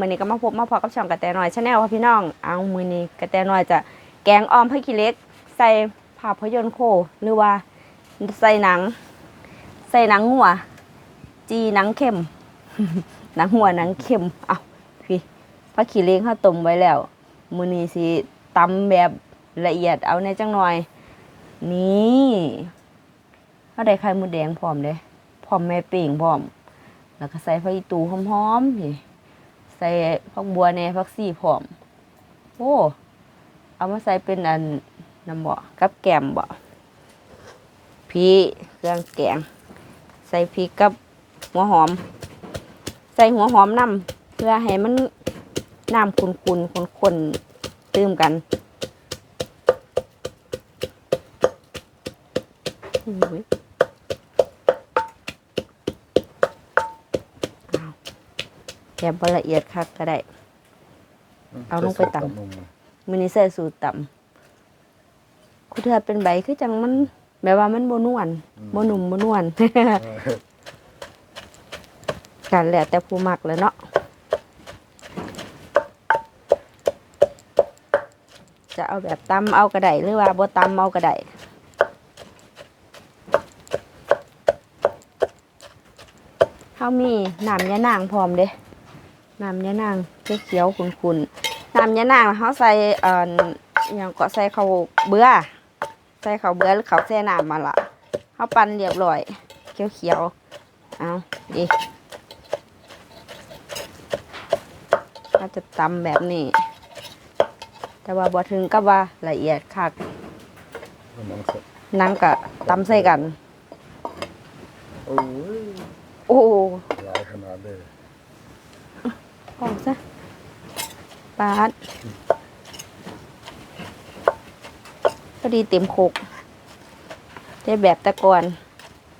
มือนี้ก็มาพบมาพอกับช่องกระแตน้อยชาแนลค่ะพี่น้อง เอามือนี้กระแตน้อยจะแกงออมผักขี้เล็ก ใส่ภาพยนตร์โค หรือว่าใส่หนัง ใส่หนังหัว จีหนังเข้ม หนังหัวหนังเข้ม เอาพี่ผักขี้เล็กเฮาต้มไว้แล้ว มือนี้สิตำแบบละเอียดเอาในจังหน่อย นี่เฮาได้ไข่มดแดงพร้อมเด้พร้อมแม่เป่งพร้อม แล้วก็ใส่ผักอีตูหอมๆพี่ ใส่ผักบัวแหน่ผักซี่พร้อม โอ้ เอามาใส่เป็นอันน้ำบ่กับแกมบ่พริกเครื่องแกง ใส่พริกกับหัวหอม ใส่หัวหอมน้ำเพื่อให้มันน้ำขุนๆข้นๆตื้มกันอุ้ยอ้าว แกมบ่ละเอียดคักก็ได้ เอาลงไปตำมินิเซสูตรต่ำคุณเธอเป็นใบคือจังมันแบบว่ามันโบนวลโบหนุ่มโบนวลกันแหละแต่ผู้มักเลยเนาะจะเอาแบบตำเอากระไดหรือว่าบ่ตำเอากระไดเขามีน้ำยะนางพร้อมเด้ น้ำยะนางเขียวๆขุ่นๆน้ำยะนางเขาใส่เอ่ออหย่างก็ใส่ข้าวเบื่อใส่ข้าวเบื่อหรือข้าวแช่น้ำมาละเขาปั่นเรียบร้อยเขียวๆเอาดีเขาจะตำแบบนี้ แต่ว่าบ่ถึงกับว่าละเอียดคักน้องสดนั่งกะตำใส่กัน โอ้ยโอ้หลายขนาดเลย ออกซะปาดพอดีเต็มโคกได้แบบแตะกอน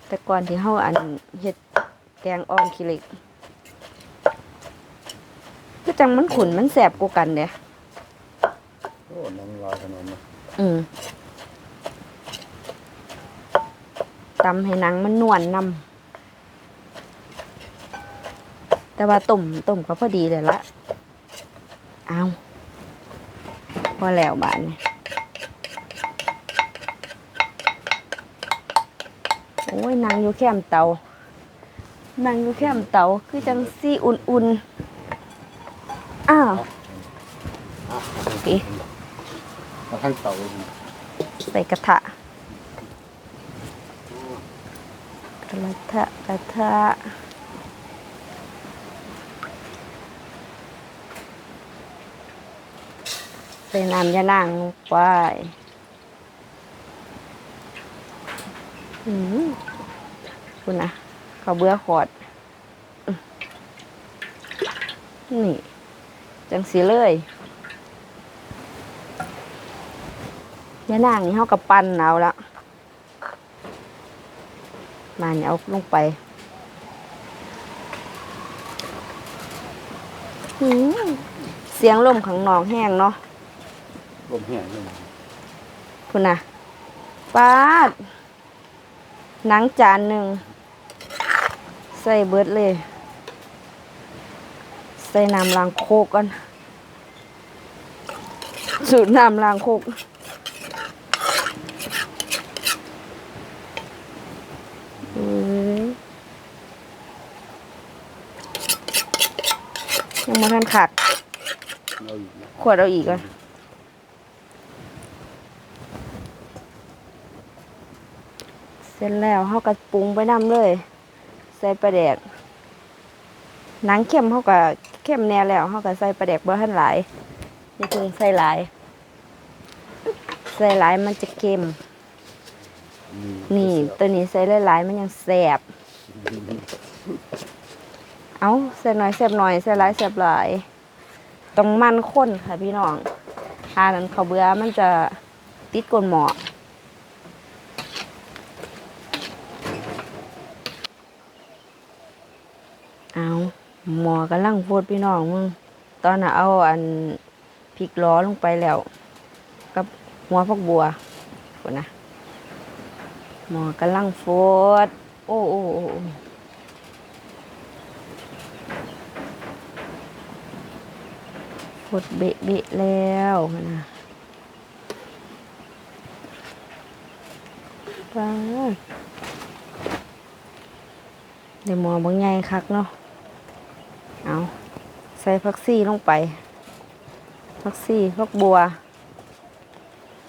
แตะกอนที่เฮาอันเฮ็ดแกงอ้อมขี้เหล็กคือจังมันขุนมันแสบกูกันเด้โอ้น้องหลายขนาดนะอืมตำให้หนังมันนวลนำ แต่ว่าต้มต้มก็พอดีเลยละเอาพอแล้วบานนี้โอ้ยนางอยู่แคมเตานางอยู่แคมเตาคือจังซี่อุ่นๆ อ้าวอีกมาข้างเต่าเลยใส่กระทะ กระทะกระทะ ส่น้ำยานางลงไปอืมคุณนะข้าเบื่อขอด นี่ จังสีเลยยานางนี่เขากับปั้นเอาละมาเนี่ยเอาลงไปเสียงลมข้างนอกแห้งเนาะ ลมแห้งเลยคุณน่ะปาด หนังจานหนึ่ง ใส่เบิดเลย ใส่น้ำล้างโคกก่อน สูตรน้ำล้างโคกเอ้ยยังมาทันขาดเอาอีกนะขวดเอาอีกอะ เสร็จแล้วเขาก็ปรุงไปน้ำเลย ใส่ปลาแดกหนังเข้มเขาก็เข้มแน่แล้วเขาก็ใส่ปลาแดกเบอร์หันหลายอย่าเพิ่งใส่หลาย ใส่หลายมันจะเค็ม นี่ตัวนี้ใส่หลายๆมันยังแสบ เอาใส่หน่อยแสบหน่อยใส่หลายแสบหลายต้องมันข้นค่ะพี่น้องทานั้นเขาวเบื่อมันจะติดก้นหมอเอา หมอกำลังโพดพี่น้องมึงตอนน่ะเอาอันพริกล้อลงไปแล้ว กับหัวพักบัวคนนะหมอกำลังโฟดโอ้โอ้โอ้โอ้หดเบะเบะแล้วนะไปเดี๋ยวหมอบางไงคักเนาะ เอาใส่ผักซี่ลงไปผักซี่ผักบัว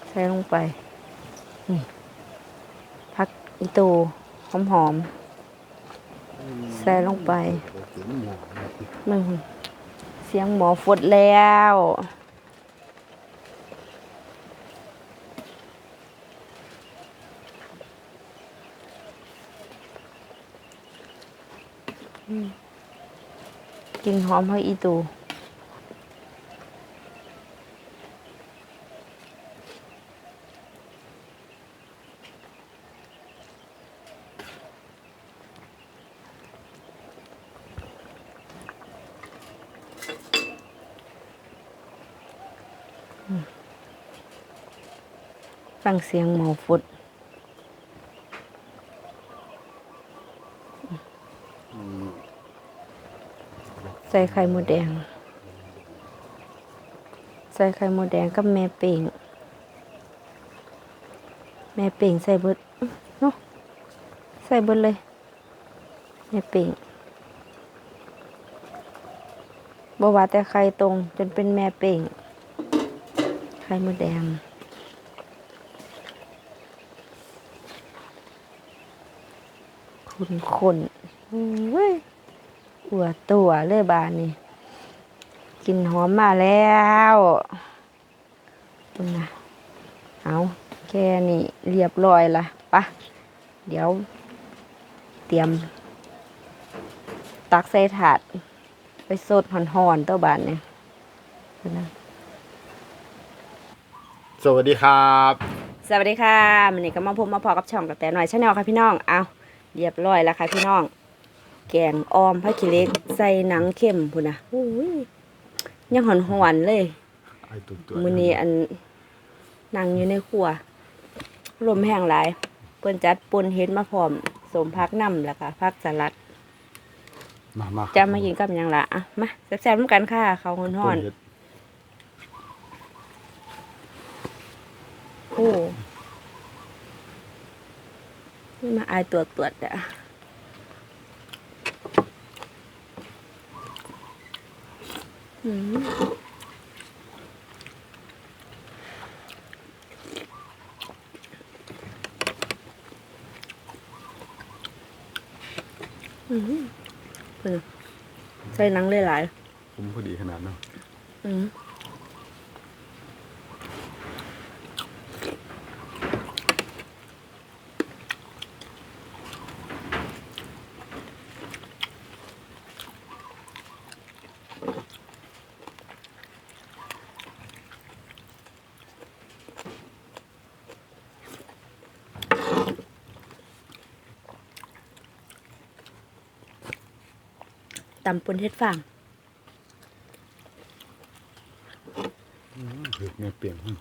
ใส่ลงไป นี่ผักอีตูหอมหอมๆใส่ลงไปหนะมึงเสียงหมอฟดแล้วอืม กลินหอมให้อีตูฟังเสียงหมอฟด อืม ใส่ไข่มดแดง ใส่ไข่มดแดงกับแม่เป่ง แม่เป่งใส่เบิดเนาะใส่เบิดเลย แม่เป่งบว่าแต่ไข่ตรงจนเป็นแม่เป่ง ไข่มดแดงคุณคนเว้ย หัวตัวเลยบานนี่กลินหอมมาแล้วคุณนะเอาแค่นี้เรียบร้อยละปะเดี๋ยว เตรียม ตักใส่ถาด ไปสดห่อนๆตัวบานเนี่ยคุณนะสวัสดีครับ สวัสดีค่ะมันนี้ก็มาพบมาพอกับช่องกับแต่หน่อยชาแนลค่ะพี่น้อง เอาเรียบร้อยแล้วค่ะพี่น้อง แกงออมผักขี้เหล็ก ใส่หนังเข้มพุ่นนะอุ้ยยังหอนหอนๆเลย ไอ้ตุ๊กตัวมื้อนี้อันนั่งอยู่ในครัวลมแห้งหลาย เพิ่นจัดปนเฮ็ดมาพร้อมสมพักน้ำแล้วก็พักสลัด มามาจะมากินกับหยังล่ะอะมาแซ่บๆน้ำกันค่ะข้าวหอนต้มเห็ดๆโอ้นี่มาอายตัวตรวจอะอืมอืมเพิ่น ใส่หนังหลายผมพอดีขนาดเนาะ ตำปนเฮ็ดฟางเห็ดแม่เปลี่ยนหึ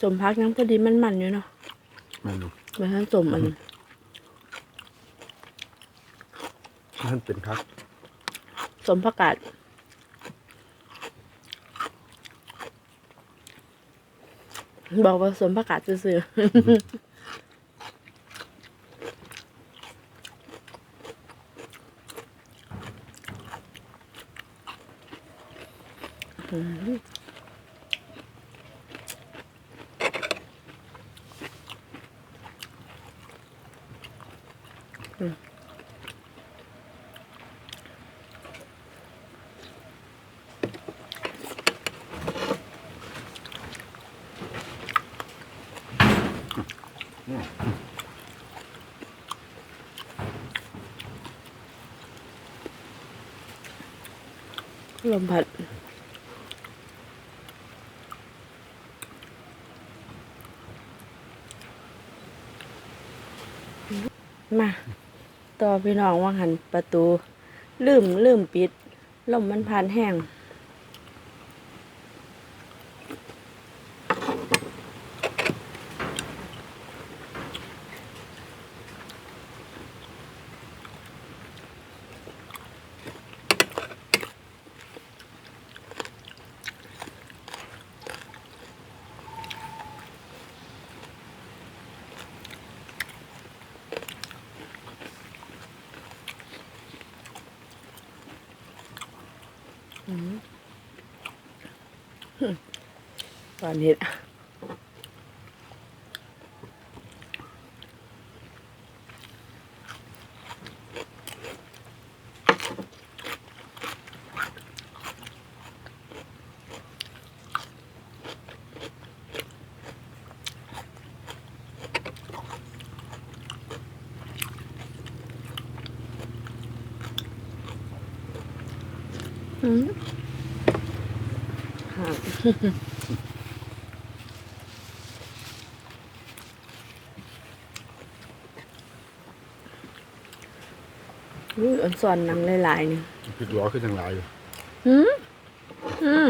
สมพักยังพอดีมันมันๆอยู่เนาะแม่นบ่เห มือนท่านสมอันท่านเป็นครับสมผักกาดบอกว่าสมผักกาดซื่อๆอืมอืม ลมพัด มา ต่อพี่น้องว่าหันประตู ลืมลืมปิดลมมันผ่านแห้ง ตอนเห็ดอืม อุ้ยอันสอนหนังหลายๆนี่ผิดล้อขึ้นทางหลายอยู่หืมอืม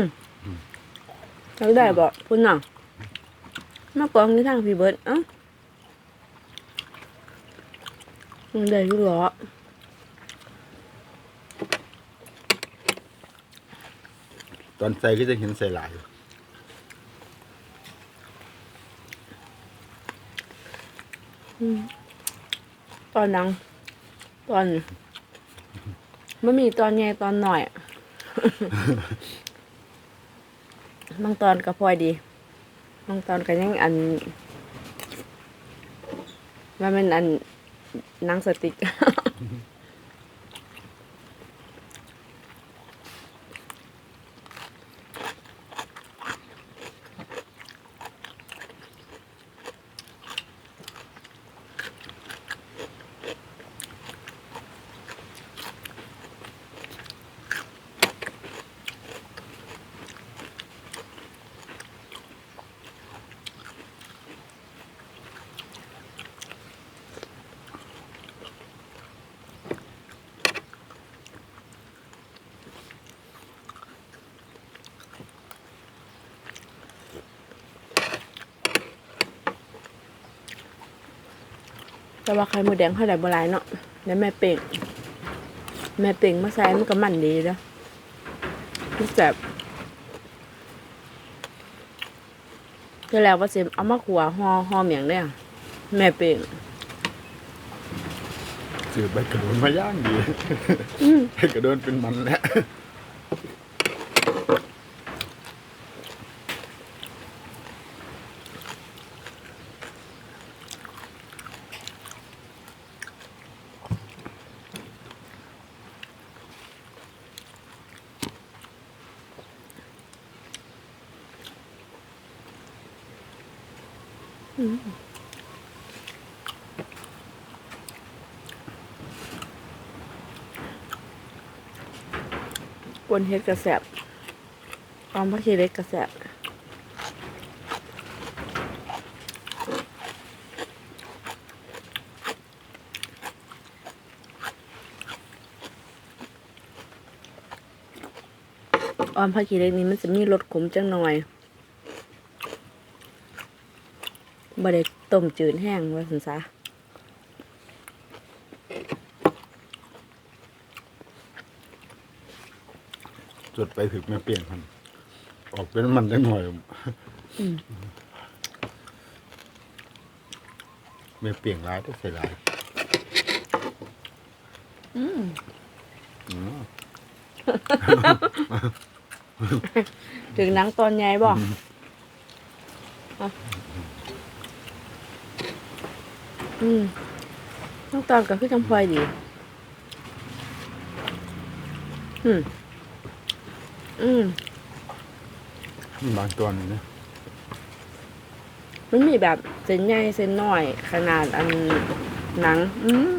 เราได้บอกพุ่นน่ะมากองนี่ทางพี่เบิร์ดเอ้ามันได้อยู่เหรอตอนใส่ก็จะเห็นใส่หลายอยู่ตอนหนังตอน มันมีตอนใหญ่ตอนหน่อย บางตอนก็พอยดี บางตอนก็ยังอันว่ามันอันหนังสติก แต่ว่าไข่หมูแดงเท่าไหร่โบราณเนาะแล้วแม่เป่ง แม่เป่งมาใส่มันก็มันดีแล้วมันแสบก็แล้วว่าสิเอามาขัวห่อห่อเมียงได้อะแม่เป่งสืบใบกระโดนมาย่างดีใบกระโดนเป็นมันแล้ว กวนเฮ็ดกระแสบออมผักชีเล็กกระแสบออมผักชีเล็กนี้มันจะมีรสขมจังหน่อย บ่ได้ต้มจืดแห้งว่าสันซะจดไปถึงแม่เปลี่ยนมัน ออกเป็นมันได้หน่อยแม่เปลี่ยนร้ายได้ใส่ร้ายอืมอืมถึงหนังตอนใหญ่บ่ อะอืมน้องตอนก็คือจังพลอยดี อืม อืมมีบางตัวนี่นะมันมีแบบเส้นใหญ่เส้นน้อย ขนาดอันหนัง อืม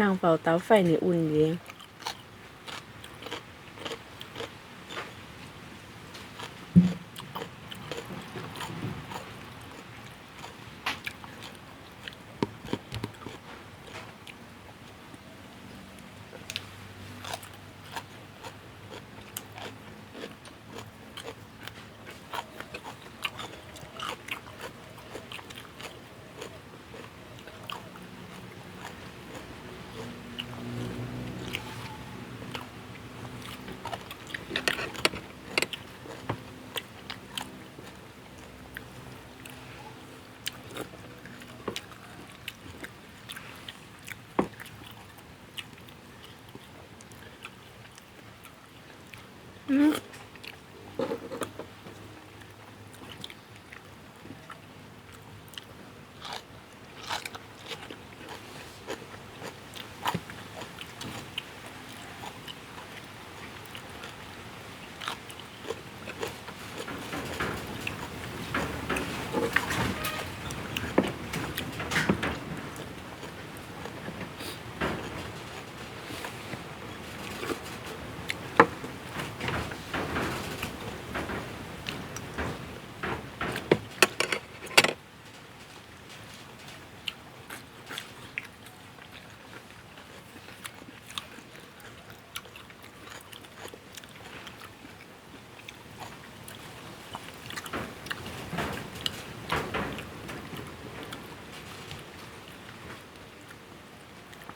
นั่งเฝ้าเต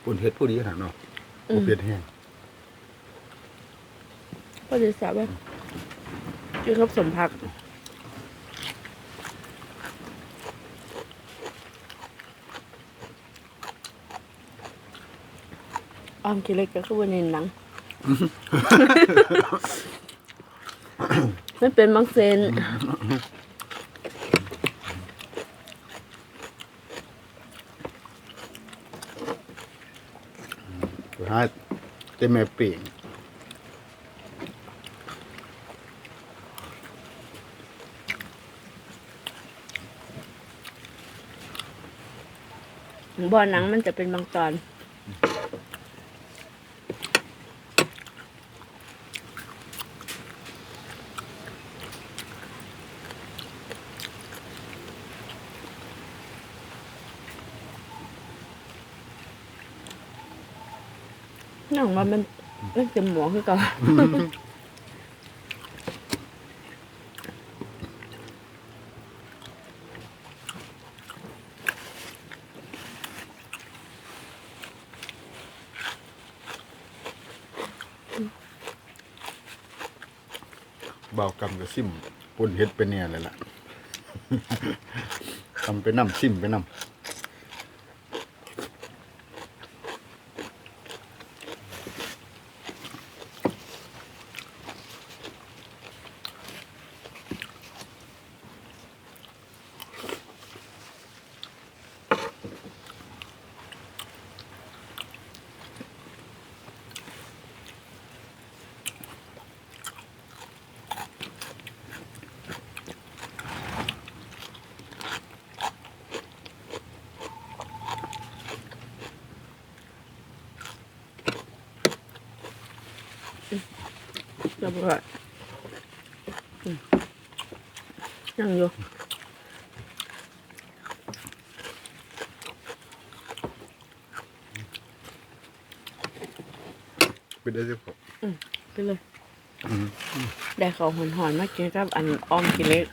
ปุ่นเฮ็ดผู้ดีขนาดเนาะอืบ่มเผ็ดแห้งก็จะสาบว่ากินกับสมพักออมกินเล็กก็คือวันนี้หนังไม่เป็นบางเซน สุดท้าย เต็มแม่เปียงบ่อหนังมันจะเป็นบางตอน ว่ามันมันจะหมอคือเก่าเบากำกับซิมปุ่นเฮ็ดไปเนี่ยเลยล่ะ ทำไปน้ำซิมไปน้ำ เรียบร้อยอืมยังอยู่ไปได้สิครับไปเลย ได้เขาวหอนๆมากินกับอันออมกิเล็ก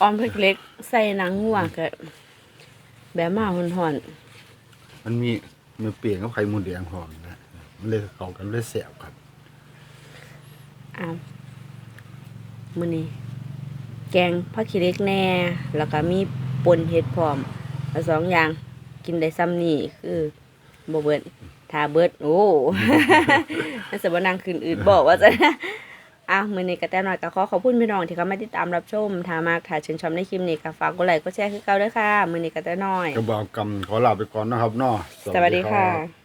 ออมพริกเล็ก ใส่หนังงัวกับแบบมาหอนมันมีแม่เปียงกับไข่มดแดงหอมนะมันเลยเข้ากันเลยแซ่บครับๆ อ้าวมื้อนี้แกงผักขี้เหล็กแหน่แล้วก็มีปนเห็ดพร้อมแล้วสองอย่างกินได้ซ้ำนี่คือบ่เบิดถ้าเบิดโอ้น่าจะบ่นั่งคืนอื่นบอกว่าจะอ้าวมื้อนี้ก็แต่น้อยก็ขอขอบคุณพี่น้องที่เข้ามาติดตามรับชมถ้ามากถ้าชื่นชอบในคลิปนี้ก็ฝากกดไลค์กดแชร์คือเก่าเด้อค่ะมื้อนี้ก็แต่น้อยกระบอกกำขอลาไปก่อนนะครับเนาะสวัสดีค่ะรับ